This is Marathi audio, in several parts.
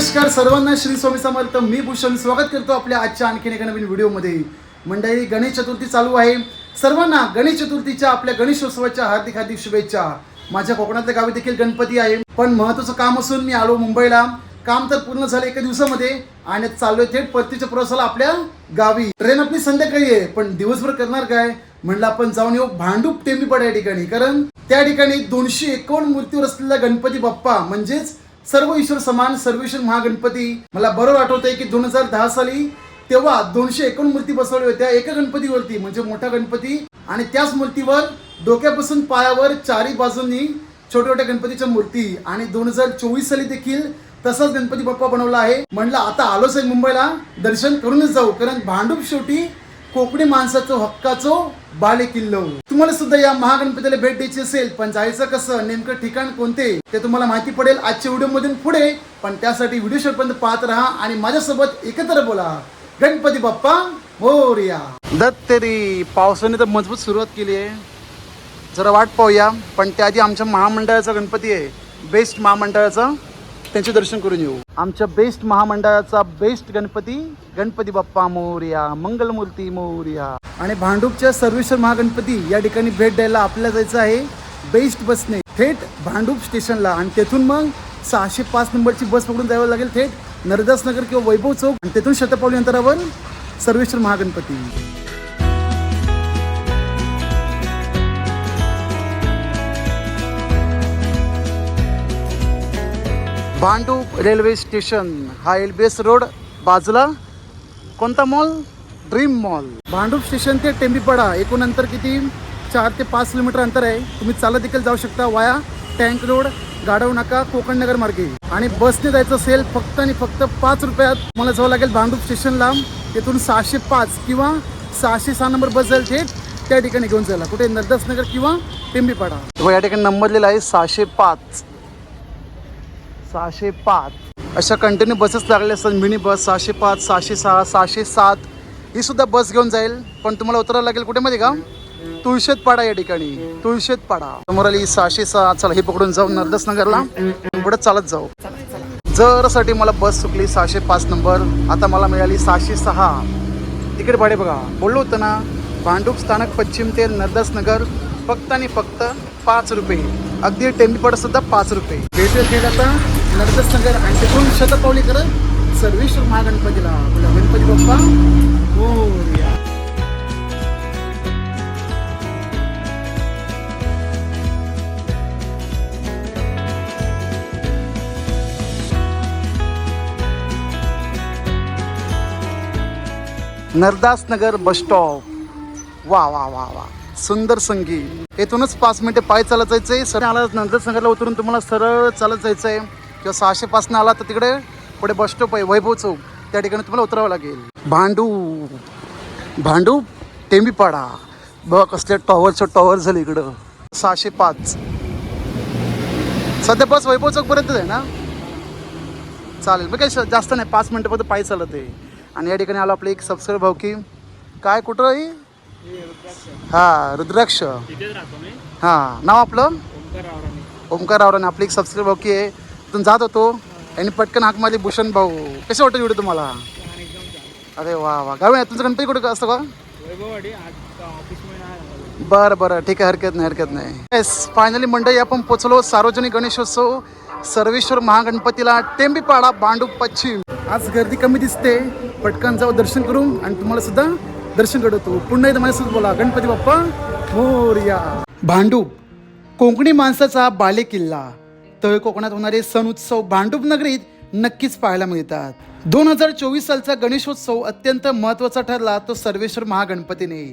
नमस्कार सर्वांना श्री स्वामी समर्थ. मी भूषण. स्वागत करतो आपल्या आजच्या आणखीन एका नवीन व्हिडिओमध्ये. मंडळी गणेश चतुर्थी चालू आहे. सर्वांना गणेश चतुर्थीच्या आपल्या गणेशोत्सवाच्या हार्दिक हार्दिक शुभेच्छा. माझ्या कोकणातल्या गावी देखील गणपती आहे. पण महत्वाचं काम असून मी आलो मुंबईला. काम तर पूर्ण झालं एका दिवसामध्ये आणि चाललोय थेट परतीच्या प्रवासाला आपल्या गावी. ट्रेन आपली संध्याकाळी आहे पण दिवसभर करणार काय? म्हणलं आपण जाऊन येऊ भांडूप टेंबीपाडा या ठिकाणी. कारण त्या ठिकाणी दोनशे एकावन्न मूर्तीवर असलेला गणपती बाप्पा म्हणजेच सर्व ईश्वर समान सर्वेश्वर महागणपती. मला बरोबर आठवतंय की दोन हजार दहा साली तेव्हा दोनशे एकोण मूर्ती बसवल्या होत्या एका गणपतीवरती म्हणजे मोठा गणपती. आणि त्याच मूर्तीवर डोक्यापासून पायावर चारी बाजूंनी छोट्या छोट्या गणपतीच्या मूर्ती. आणि दोन हजार चोवीस साली देखील तसाच गणपती बाप्पा बनवला आहे. म्हणलं आता आलोच आहे मुंबईला दर्शन करूनच जाऊ. कारण भांडूप शेवटी कोकणी माणसाचं हक्काचो बाले किल्लो तुम्हाला सुद्धा या महागणपतीला भेट द्यायची असेल पण जायचं कसं नेमकं ठिकाण कोणते ते तुम्हाला माहिती पडेल आजच्या व्हिडिओ मधून पुढे. पण त्यासाठी व्हिडिओ शेवटपर्यंत पाहत राहा आणि माझ्यासोबत एकत्र बोला. गणपती बाप्पा मोरया. दत्तरी पावसाने तर मजबूत सुरुवात केली आहे. जरा वाट पाहूया पण त्याआधी आमच्या महामंडळाचा गणपती आहे. बेस्ट महामंडळाचा. त्यांचे दर्शन करून येऊ. आमच्या बेस्ट महामंडळाचा बेस्ट गणपती गणपती बाप्पा मोर्या मंगलमूर्ती मोर्या. आणि भांडूपच्या सर्वेश्वर महागणपती या ठिकाणी भेट द्यायला आपल्याला जायचं आहे बेस्ट बसने. थेट भांडूप स्टेशनला. आणि तेथून मग सहाशे पाच नंबरची बस पकडून जावं लागेल थेट नरदासनगर किंवा वैभव चौक. आणि तेथून शतपावली अंतरावर सर्वेश्वर महागणपती. भांडूप रेल्वे स्टेशन हा एल बी एस रोड बाजूला. कोणता mall? Dream mall. Bhandup station ते टेंबीपाडा एकूण अंतर किती? चार ते पाच किलोमीटर अंतर आहे. तुम्ही चालत देखील जाऊ शकता वाया टँक रोड गाडव नाका कोकण नगर मार्गे. आणि बसने जायचं असेल फक्त आणि फक्त पाच रुपयात. मला जावं लागेल भांडूप स्टेशनला तिथून सहाशे पाच किंवा सहाशे सहा नंबर बस जाईल थेट. त्या ठिकाणी घेऊन जायला. कुठे नरदास नगर किंवा टेंबीपाडा. या ठिकाणी नंबर लिहिला आहे सहाशे पाच. सहाशे पाच. अशा कंटिन्यू बसेस लागल्या असतात मिनी बस सहाशे पाच सहाशे सहा सहाशे सात. ही सुद्धा बस घेऊन जाईल. पण तुम्हाला उतरायला लागेल कुठे मध्ये का? तुळशेत पाडा या ठिकाणी. तुळशेत पाडा समोर आली सहाशे सहा. चला हे पकडून जाऊ नर्दस नगरला पुढे चालत जाऊ. जरसाठी मला बस चुकली सहाशे पाच नंबर. आता मला मिळाली सहाशे सहा. तिकीट भाडे बघा. बोललो होतं ना भांडूप स्थानक पश्चिम ते नर्दस नगर फक्त आणि फक्त पाच रुपये. अगदी टेम्पीपाडा सुद्धा पाच रुपये. भेटेल आता. नरदास नगर आणि तिथून शतपावली करत सर्वेश्वर महागणपतीला बोला Ganpati Bappa Morya. Nardasnagar bus stop. वा वा वा वा. सुंदर संगीत. येथूनच पाच मिनिटे पाय चालत जायचंय. सर आला नरदास नगरला उतरून तुम्हाला सरळ चालत जायचंय. किंवा सहाशे पाचनं आला तर तिकडे पुढे बस स्टॉप आहे वैभव चौक. त्या ठिकाणी तुम्हाला उतरावं लागेल. भांडू. भांडू टेंबीपाडा. बघ कसल्या टॉवरचं टॉवर झालं इकडं. सहाशे पाच सध्या बस वैभव चौकपर्यंतच आहे ना? चालेल. मग काही जास्त नाही पाच मिनटापर्यंत पायी चालत आहे. आणि या ठिकाणी आलो आपले एक सबस्क्राईब भाऊ की काय कुठं आहे? हा रुद्राक्ष. हां नाव आपलं? ओमकार आवराने आपली एक सबस्क्राईब भाऊ की आहे. तिथून जात होतो. आणि पटकन हाक माझे भूषण भाऊ. कसे वाटतं व्हिडिओ तुम्हाला? अरे वा वा. गाव आहे. तुमचं गणपती कुठं असतं का? बरं बरं. ठीक आहे हरकत नाही हरकत नाही. येस फायनली मंडळी आपण पोचलो सार्वजनिक गणेशोत्सव सर्वेश्वर महागणपतीला टेंबीपाडा भांडूप पश्चिम. आज गर्दी कमी दिसते. पटकन जाऊ दर्शन करू आणि तुम्हाला सुद्धा दर्शन घडवतो. पुन्हा एकदा माझ्यासोबत बोला. गणपती बाप्पा मोरया. भांडूप कोकणी माणसाचा बाले किल्ला तळ कोकणात होणारे सण उत्सव भांडूप नगरीत नक्कीच पाहायला मिळतात. दोन हजार चोवीस सालचा गणेशोत्सव अत्यंत महत्त्वाचा ठरला तो सर्वेश्वर महागणपतीने.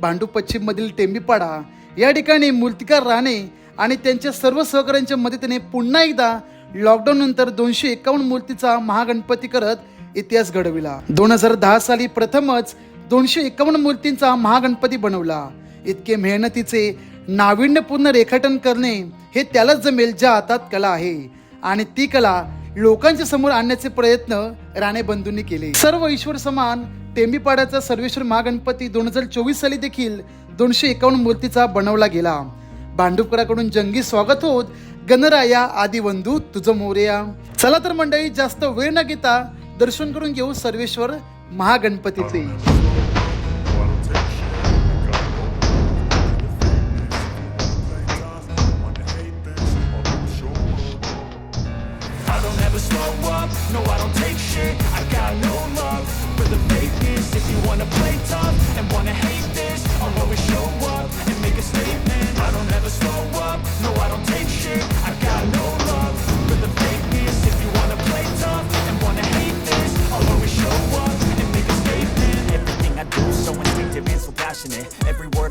भांडूप पश्चिम मधील टेंबीपाडा या ठिकाणी मूर्तिकार राणे आणि त्यांच्या सर्व सहकाऱ्यांच्या मदतीने पुन्हा एकदा लॉकडाऊन नंतर दोनशे एकावन्न मूर्तीचा महागणपती करत इतिहास घडविला. दोन हजार दहा साली प्रथमच दोनशे एकावन्न मूर्तींचा महागणपती बनवला. इतके मेहनतीचे नाविन्यपूर्ण रेखाटन करणे हे त्यालाच जमेल ज्या हातात कला आहे. आणि ती कला लोकांच्या समोर आणण्याचे प्रयत्न राणे बंधूंनी केले. सर्व ईश्वर समान टेंबीपाड्याचा सर्वेश्वर महागणपती दोन हजार चोवीस साली देखील दोनशे एकावन्न मूर्तीचा बनवला गेला. भांडुपकराकडून जंगी स्वागत होत गणराया आदिवंधू तुझं मोरया. चला तर मंडळी जास्त वेळ न घेता दर्शन करून घेऊ Sarveshwar महागणपतीचे.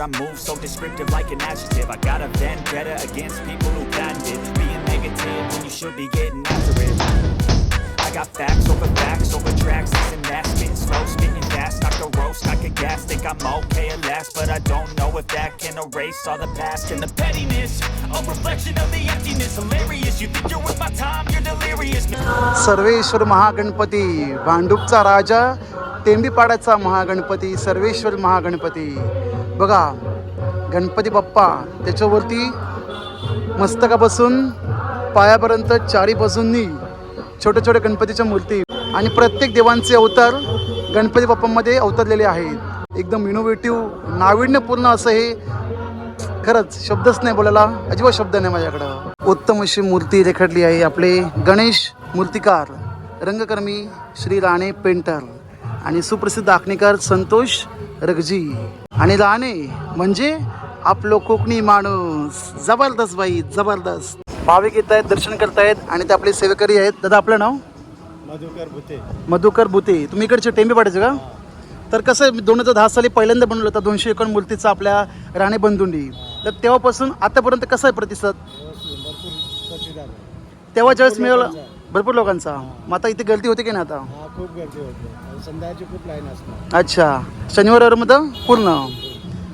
I move so descriptive like an adjective I got a vendetta against people who patented Being negative when you should be getting after it I got facts over facts over tracks, listen that Spitting slow, spitting fast, knock the roast, knock a gas Think I'm okay at last, but I don't know if that can erase all the past And the pettiness, a reflection of the emptiness Hilarious, you think you're worth my time, you're delirious Sarveshwar Mahaganpati भांडूपचा राजा टेंबीपाड्याचा महागणपती सर्वेश्वर महागणपती बघा गणपती बाप्पा त्याच्यावरती मस्तकापासून पायापर्यंत चारी बाजूंनी छोट्या छोट्या गणपतीच्या मूर्ती आणि प्रत्येक देवांचे अवतार गणपती बाप्पामध्ये अवतरलेले आहेत. एकदम इनोव्हेटिव्ह नाविन्यपूर्ण असं हे खरंच शब्दच नाही बोलायला अजिबात शब्द नाही माझ्याकडं. उत्तम अशी मूर्ती रेखाटली आहे आपले गणेश मूर्तिकार रंगकर्मी श्री राणे पेंटर आणि सुप्रसिद्ध आखणीकार संतोष रगजी. आणि राणे म्हणजे आपलं कोकणी माणूस. जबरदस्त बाई जबरदस्त. भाविक येत आहेत दर्शन करतायत आणि ते आपले सेवेकरी आहेत. दादा आपलं नाव? मधुकर भुते. मधुकर बुते तुम्ही इकडचे टेंबे पाडायचे का? तर कसं आहे, दोन हजार दहा साली पहिल्यांदा बनवलं होतं दोनशे एकण मूर्तीचा आपल्या राणे बंधुंडी तर तेव्हापासून आतापर्यंत कसा आहे प्रतिसाद. तेव्हा ज्यावेळेस मिळाला भरपूर लोकांचा. मग आता इथे गर्दी होते की नाही आता? हा खूप गर्दी होते. संध्याकाळची खूप लाईन असणार. अच्छा. शनिवारमध्ये पूर्ण?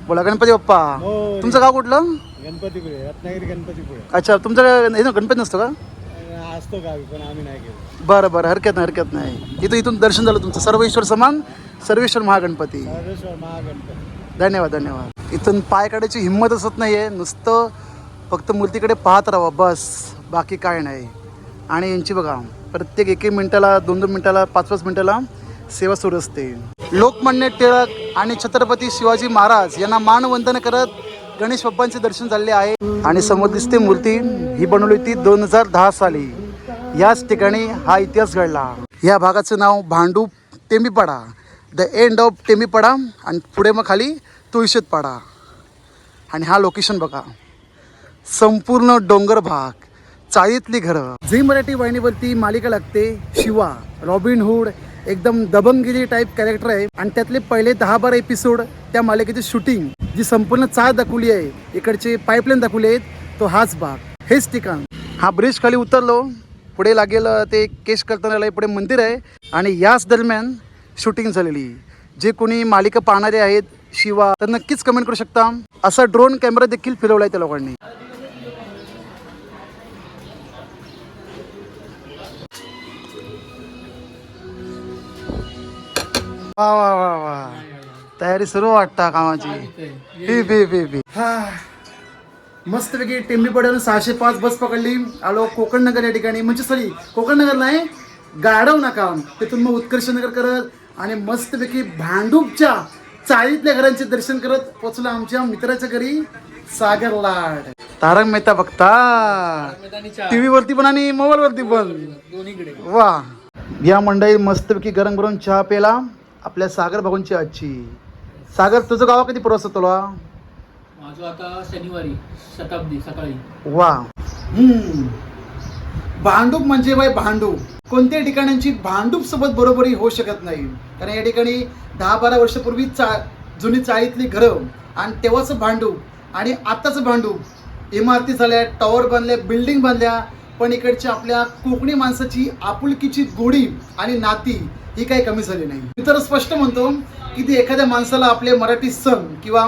बोला गणपती बाप्पा. हो. तुमचं गाव कुठलं? गणपतीपुळे रत्नागिरी गणपतीपुळे. अच्छा तुमचं हे ना गणपती नसतो का? असतो गावी पण आम्ही नाही गेलो. बरं बरं हरकत नाही हरकत नाही. इथं इथून दर्शन झालं तुमचं. सर्वेश्वर समान सर्वेश्वर महागणपती. सर्वेश्वर महागणपती. धन्यवाद धन्यवाद. इथून पाय काढायची हिंमत असत नाही आहे नुसतं फक्त मूर्तीकडे पाहत राहावा बस. बाकी काय नाही. आणि यांची बघा प्रत्येक एक एक मिनिटाला दोन दोन मिनिटाला पाच पाच मिनिटाला सेवा सुरू असते. लोकमान्य टिळक आणि छत्रपती शिवाजी महाराज यांना मानवंदन करत गणेश बाप्पांचे दर्शन झाले आहे. आणि समोर दिसते मूर्ती ही बनवली होती दोन हजार दहा साली. याच ठिकाणी हा इतिहास घडला. या भागाचं नाव Bhandup Tembipada. The end of Tembipada आणि पुढे मग खाली तुळशीतपाडा आणि हा लोकेशन बघा. संपूर्ण डोंगर भाग. चाळीतली घरं. झी मराठी वाहिनीवरती मालिका लागते शिवा. रॉबिन हुड एकदम दबंगिरी टाईप कॅरेक्टर आहे. आणि त्यातले पहिले दहा बारा एपिसोड त्या मालिकेची शूटिंग जी संपूर्ण चाळ दाखवली आहे. इकडचे पाईपलाईन दाखवले आहेत तो हाच भाग हेच ठिकाण. हा ब्रिज खाली उतरलो. पुढे लागेल ते केश कर्तनालय पुढे मंदिर आहे. आणि याच दरम्यान शूटिंग झालेली. जे कोणी मालिका पाहणारे आहेत शिवा तर नक्कीच कमेंट करू शकता. असा ड्रोन कॅमेरा देखील फिरवलाय त्या लोकांनी. वा वा वा वा. तयारी सुरू वाटता कामाची. बी बी बी बी मस्तपैकी टेंबीपाड्यानं सहाशे पाच बस पकडली. आलो कोकण नगर या ठिकाणी. म्हणजे सॉरी कोकण नगर नाही गाडव नका तिथून मग उत्कर्ष नगर करत आणि मस्तपैकी भांडूपच्या चाळीतल्या घरांचे दर्शन करत पोचलो आमच्या मित्राच्या घरी सागर लाड. तारक मेहता बघता. टीव्ही वरती पण आणि मोबाईल वरती पण. दोन्हीकडे. वा. या मंडळी मस्तपैकी गरम गरम चहा प्याला. आपल्या सागर भाऊंची आजची सागर तुझं गावा कधी प्रवास होतो वा? माझं आता शनिवारी शताब्दी सकाळी. वा. हम्म. भांडूप म्हणजे बाय भांडूप. कोणत्याही ठिकाणांची भांडूप सोबत बरोबरी होऊ शकत नाही. कारण या ठिकाणी दहा बारा वर्षापूर्वी चा जुनी चाळीतली घरं आणि तेव्हाचं भांडूप आणि आताचं भांडूप. इमारती झाल्या टॉवर बांधल्या बिल्डिंग बांधल्या पण इकडच्या आपल्या कोकणी माणसाची आपुलकीची गोडी आणि नाती ही काही कमी झाली नाही. मी तर स्पष्ट म्हणतो की ती एखाद्या माणसाला आपले मराठी सण किंवा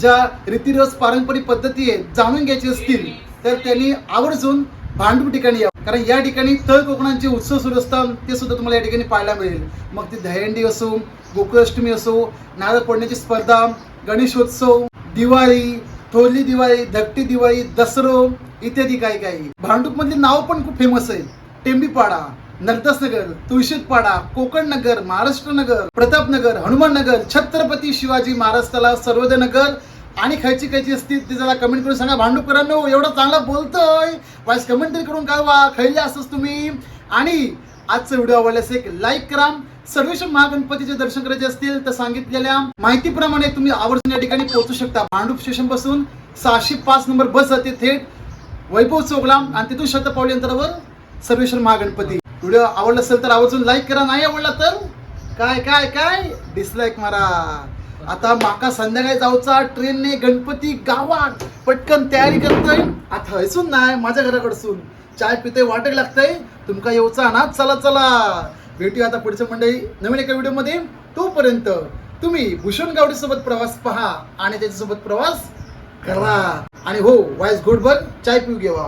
ज्या रीतिरिवाज पारंपरिक पद्धती आहेत जाणून घ्यायचे असतील तर त्यांनी आवर्जून भांडू ठिकाणी या कारण या ठिकाणी तळ कोकणांचे उत्सव सुरू असतात ते सुद्धा तुम्हाला या ठिकाणी पाहायला मिळेल. मग ती दहंडी असो गोकुळाष्टमी असो नारळ फोडण्याची स्पर्धा गणेशोत्सव दिवाळी थोरली दिवाळी धकटी दिवाळी दसरो इत्यादी काही काही. भांडूप मधली नाव पण खूप फेमस आहे टेंबीपाडा नगर तुळशीतपाडा कोकण नगर महाराष्ट्र नगर प्रतापनगर हनुमान नगर छत्रपती शिवाजी महाराज तलाव सर्वोदय नगर आणि खायची खायची असतील ते जरा कमेंट करून सांगा. भांडूपकरांनो एवढा चांगला बोलतोय. वाईस कमेंट तरी करून कळवा. खैले असंच तुम्ही. आणि आजचा व्हिडिओ आवडल्यास एक लाईक करा. सर्वेश्वर महागणपतीचे दर्शन करायचे असतील तर सांगितलेल्या माहितीप्रमाणे तुम्ही आवर्जून या ठिकाणी पोहोचू शकता. भांडूप स्टेशनपासून सहाशे पाच नंबर बस जाते थेट. वैभव चौकला आणि तिथून शतपावली अंतरावर सर्वेश्वर महागणपती. व्हिडिओ आवडला असेल तर आवर्जून लाईक करा नाही आवडला तर काय काय काय? डिसलाईक मारा. आता माका संध्याकाळी जाऊचा ट्रेनने गणपती गावात. पटकन तयारी करतोय. आता हसून नाही माझ्या घराकडसून. चाय पिते वाटक लागतंय. तुमका येऊचा ना चला चला. भेटूया आता पुढच्या मंडळी. नवीन एका व्हिडिओमध्ये. तोपर्यंत तुम्ही भूषण गावडीसोबत प्रवास पहा आणि त्याच्यासोबत प्रवास करा. आणि हो वाईस गुड बघ चाय पिऊ घेवा